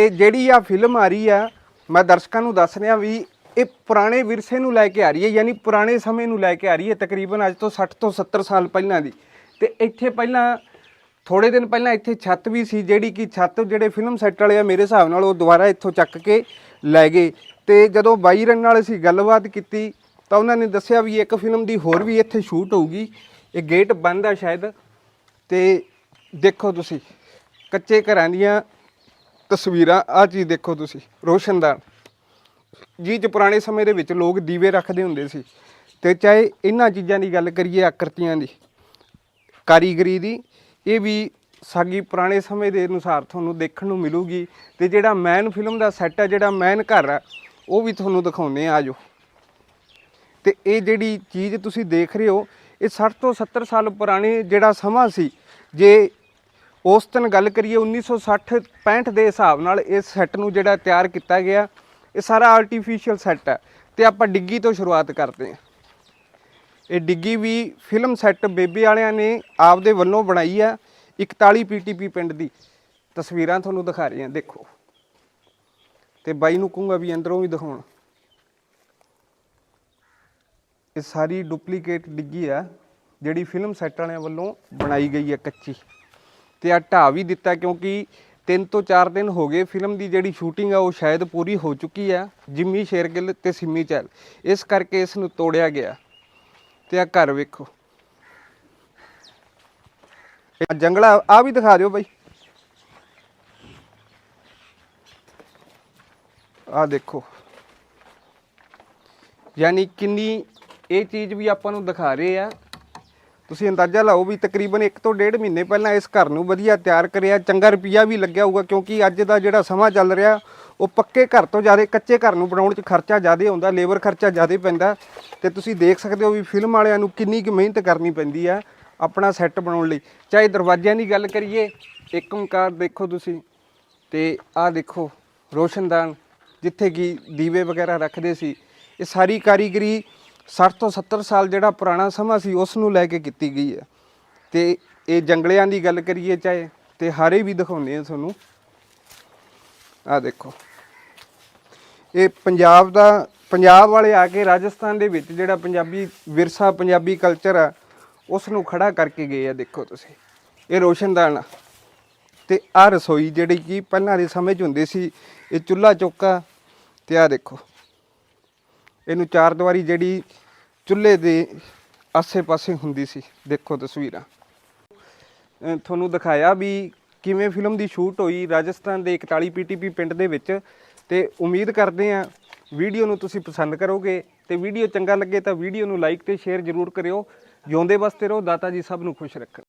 ਇਹ ਜਿਹੜੀ ਆ ਫਿਲਮ ਆ ਰਹੀ ਆ, ਮੈਂ ਦਰਸ਼ਕਾਂ ਨੂੰ ਦੱਸ ਰਿਹਾ ਵੀ ਇਹ ਪੁਰਾਣੇ ਵਿਰਸੇ ਨੂੰ ਲੈ ਕੇ ਆ ਰਹੀ ਹੈ, ਯਾਨੀ ਪੁਰਾਣੇ ਸਮੇਂ ਨੂੰ ਲੈ ਕੇ ਆ ਰਹੀ ਹੈ ਤਕਰੀਬਨ ਅੱਜ ਤੋਂ 60 ਤੋਂ 70 ਸਾਲ ਪਹਿਲਾਂ ਦੀ। ਤੇ ਇੱਥੇ ਪਹਿਲਾਂ ਥੋੜੇ ਦਿਨ ਪਹਿਲਾਂ ਇੱਥੇ ਛੱਤ ਵੀ ਸੀ, ਜਿਹੜੀ ਕਿ ਛੱਤ ਜਿਹੜੇ ਫਿਲਮ ਸੈੱਟ ਵਾਲੇ ਆ, ਮੇਰੇ ਹਿਸਾਬ ਨਾਲ ਉਹ ਦੁਬਾਰਾ ਇੱਥੋਂ ਚੱਕ ਕੇ ਲੈ ਗਏ। ਤੇ ਜਦੋਂ ਬਾਈ ਰਨ ਨਾਲ ਅਸੀਂ ਗੱਲਬਾਤ ਕੀਤੀ, ਤਾਂ ਉਹਨਾਂ ਨੇ ਦੱਸਿਆ ਵੀ ਇੱਕ ਫਿਲਮ ਦੀ ਹੋਰ ਵੀ ਇੱਥੇ ਸ਼ੂਟ ਹੋਊਗੀ। ਇਹ ਗੇਟ ਬੰਦ ਆ ਸ਼ਾਇਦ। ਤੇ ਦੇਖੋ ਤੁਸੀਂ, ਕੱਚੇ ਘਰਾਂ ਦੀਆਂ ਤਸਵੀਰਾਂ ਆ ਚੀਜ਼ ਦੇਖੋ ਤੁਸੀਂ ਰੋਸ਼ਨਦਾਨ ਜੀ, ਚ ਪੁਰਾਣੇ ਸਮੇਂ ਦੇ ਵਿੱਚ ਲੋਕ ਦੀਵੇ ਰੱਖਦੇ ਹੁੰਦੇ ਸੀ ਤੇ ਚਾਹੇ ਇਹਨਾਂ ਚੀਜ਼ਾਂ ਦੀ ਗੱਲ ਕਰੀਏ ਆਕਰਤੀਆਂ ਦੀ, ਕਾਰੀਗਰੀ ਦੀ, ਇਹ ਵੀ ਸਾਗੀ ਪੁਰਾਣੇ ਸਮੇਂ ਦੇ ਅਨੁਸਾਰ ਤੁਹਾਨੂੰ ਦੇਖਣ ਨੂੰ ਮਿਲੂਗੀ ਤੇ ਜਿਹੜਾ ਮੈਨ ਫਿਲਮ ਦਾ ਸੈੱਟ ਆ, ਜਿਹੜਾ ਮੈਨ ਘਰ ਆ, ਉਹ ਵੀ ਤੁਹਾਨੂੰ ਦਿਖਾਉਂਦੇ ਆ ਆਜੋ। ਤੇ ਇਹ ਜਿਹੜੀ ਚੀਜ਼ ਤੁਸੀਂ ਦੇਖ ਰਹੇ ਹੋ, ਇਹ 60 ਤੋਂ 70 ਸਾਲ ਪੁਰਾਣੇ ਜਿਹੜਾ ਸਮਾਂ ਸੀ, ਜੇ ਉਸ ਦਿਨ ਗੱਲ ਕਰੀਏ 1960 65 ਦੇ ਹਿਸਾਬ ਨਾਲ ਇਸ ਸੈੱਟ ਨੂੰ ਜਿਹੜਾ ਤਿਆਰ ਕੀਤਾ ਗਿਆ, ਇਹ ਸਾਰਾ ਆਰਟੀਫੀਸ਼ੀਅਲ ਸੈੱਟ ਹੈ ਤੇ ਆਪਾਂ ਡਿੱਗੀ ਤੋਂ ਸ਼ੁਰੂਆਤ ਕਰਦੇ ਹਾਂ। ਇਹ ਡਿੱਗੀ ਵੀ ਫਿਲਮ ਸੈੱਟ ਬੇਬੇ ਵਾਲਿਆਂ ਨੇ ਆਪਦੇ ਵੱਲੋਂ ਬਣਾਈ ਆ 41 ਪੀਟੀਪੀ ਪਿੰਡ ਦੀ। ਤਸਵੀਰਾਂ ਤੁਹਾਨੂੰ ਦਿਖਾ ਰਹੇ ਹਾਂ, ਦੇਖੋ। ਤੇ ਬਾਈ ਨੂੰ ਕਹੂੰਗਾ ਵੀ ਅੰਦਰੋਂ ਵੀ ਦਿਖਾਉਣ। ਇਹ ਸਾਰੀ ਡੁਪਲੀਕੇਟ ਡਿੱਗੀ ਆ ਜਿਹੜੀ ਫਿਲਮ ਸੈੱਟ ਵਾਲਿਆਂ ਵੱਲੋਂ ਬਣਾਈ ਗਈ ਹੈ ਕੱਚੀ। ਤੇ ਆ ਢਾਹ ਵੀ ਦਿੱਤਾ ਕਿਉਂਕਿ ਤਿੰਨ ਤੋਂ ਚਾਰ ਦਿਨ ਹੋ ਗਏ ਫਿਲਮ ਦੀ ਜਿਹੜੀ ਸ਼ੂਟਿੰਗ ਆ ਉਹ ਸ਼ਾਇਦ ਪੂਰੀ ਹੋ ਚੁੱਕੀ ਆ, ਜਿੰਮੀ ਸ਼ੇਰਗਿੱਲ ਤੇ ਸਿੰਮੀ ਚਹਿਲ। ਇਸ ਕਰਕੇ ਇਸ ਨੂੰ ਤੋੜਿਆ ਗਿਆ। ਤੇ ਆ ਘਰ ਵੇਖੋ। ਇਹ ਜੰਗਲਾ, ਆ ਵੀ ਦਿਖਾ ਦਿਓ ਬਾਈ। ਆ ਦੇਖੋ। ਯਾਨੀ ਕਿੰਨੀ ਇਹ ਚੀਜ਼ ਵੀ ਆਪਾਂ ਨੂੰ ਦਿਖਾ ਰਹੇ ਆ। ਤੁਸੀਂ ਅੰਦਾਜ਼ਾ ਲਾਓ ਵੀ ਤਕਰੀਬਨ 1 ਤੋਂ 1.5 ਮਹੀਨੇ ਪਹਿਲਾਂ ਇਸ ਘਰ ਨੂੰ ਵਧੀਆ ਤਿਆਰ ਕਰਿਆ, ਚੰਗਾ ਰੁਪਈਆ ਵੀ ਲੱਗਿਆ ਹੋਊਗਾ ਕਿਉਂਕਿ ਅੱਜ ਦਾ ਜਿਹੜਾ ਸਮਾਂ ਚੱਲ ਰਿਹਾ, ਉਹ ਪੱਕੇ ਘਰ ਤੋਂ ਜ਼ਿਆਦਾ, ਕੱਚੇ ਘਰ ਨੂੰ ਬਣਾਉਣ 'ਚ ਖਰਚਾ ਜ਼ਿਆਦਾ ਹੁੰਦਾ, ਲੇਬਰ ਖਰਚਾ ਜ਼ਿਆਦਾ ਪੈਂਦਾ। ਤੇ ਤੁਸੀਂ ਦੇਖ ਸਕਦੇ ਹੋ ਵੀ ਫਿਲਮ ਵਾਲਿਆਂ ਨੂੰ ਕਿੰਨੀ ਕੁ ਮਿਹਨਤ ਕਰਨੀ ਪੈਂਦੀ ਆ ਆਪਣਾ ਸੈੱਟ ਬਣਾਉਣ ਲਈ। ਚਾਹੇ ਦਰਵਾਜ਼ਿਆਂ ਦੀ ਗੱਲ ਕਰੀਏ, ਇੱਕ ਓਂਕਾਰ ਦੇਖੋ ਤੁਸੀਂ, ਤੇ ਆਹ ਦੇਖੋ ਰੋਸ਼ਨਦਾਨ, ਜਿੱਥੇ ਕਿ ਦੀਵੇ ਵਗੈਰਾ ਰੱਖਦੇ ਸੀ। ਇਹ ਸਾਰੀ ਕਾਰੀਗਰੀ 60 ਤੋਂ 70 ਸਾਲ ਜਿਹੜਾ ਪੁਰਾਣਾ ਸਮਾਂ ਸੀ, ਉਸ ਨੂੰ ਲੈ ਕੇ ਕੀਤੀ ਗਈ ਹੈ। ਤੇ ਇਹ ਜੰਗਲਿਆਂ ਦੀ ਗੱਲ ਕਰੀਏ ਚਾਹੇ, ਤੇ ਹਾਰੇ ਵੀ ਦਿਖਾਉਂਦੇ ਆ ਤੁਹਾਨੂੰ। ਆਹ ਦੇਖੋ। ਇਹ ਪੰਜਾਬ ਦਾ, ਪੰਜਾਬ ਵਾਲੇ ਆ ਕੇ ਰਾਜਸਥਾਨ ਦੇ ਵਿੱਚ ਜਿਹੜਾ ਪੰਜਾਬੀ ਵਿਰਸਾ, ਪੰਜਾਬੀ ਕਲਚਰ ਆ, ਉਸ ਨੂੰ ਖੜਾ ਕਰਕੇ ਗਏ ਆ, ਦੇਖੋ ਤੁਸੀਂ। ਇਹ ਰੋਸ਼ਨਦਾਨ ਆ। ਤੇ ਆ ਰਸੋਈ ਜਿਹੜੀ ਕਿ ਪਹਿਲਾਂ ਦੇ ਸਮੇਂ 'ਚ ਹੁੰਦੀ ਸੀ, ਇਹ ਚੁੱਲ੍ਹਾ ਚੌਕਾ, ਤੇ ਆ ਦੇਖੋ। ਇਹਨੂੰ ਚਾਰ ਦੀਵਾਰੀ ਜਿਹੜੀ ਚੁੱਲ੍ਹੇ ਦੇ ਆਸੇ-ਪਾਸੇ ਹੁੰਦੀ ਸੀ। ਦੇਖੋ ਤਸਵੀਰਾਂ। ਤੁਹਾਨੂੰ ਦਿਖਾਇਆ ਵੀ ਕਿਵੇਂ ਫਿਲਮ ਦੀ ਸ਼ੂਟ ਹੋਈ ਰਾਜਸਥਾਨ ਦੇ 41 ਪੀਟੀਪੀ ਪਿੰਡ ਦੇ ਵਿੱਚ ਤੇ ਉਮੀਦ ਕਰਦੇ ਆ ਵੀਡੀਓ ਨੂੰ ਤੁਸੀਂ ਪਸੰਦ ਕਰੋਗੇ ਤੇ ਵੀਡੀਓ ਚੰਗਾ ਲੱਗੇ ਤਾਂ ਵੀਡੀਓ ਨੂੰ ਲਾਈਕ ਤੇ ਸ਼ੇਅਰ ਜ਼ਰੂਰ ਕਰਿਓ। ਜਿਉਂਦੇ ਵਸਤੇ ਰਹੋ, ਦਾਤਾ ਜੀ ਸਭ ਨੂੰ ਖੁਸ਼ ਰੱਖਣ।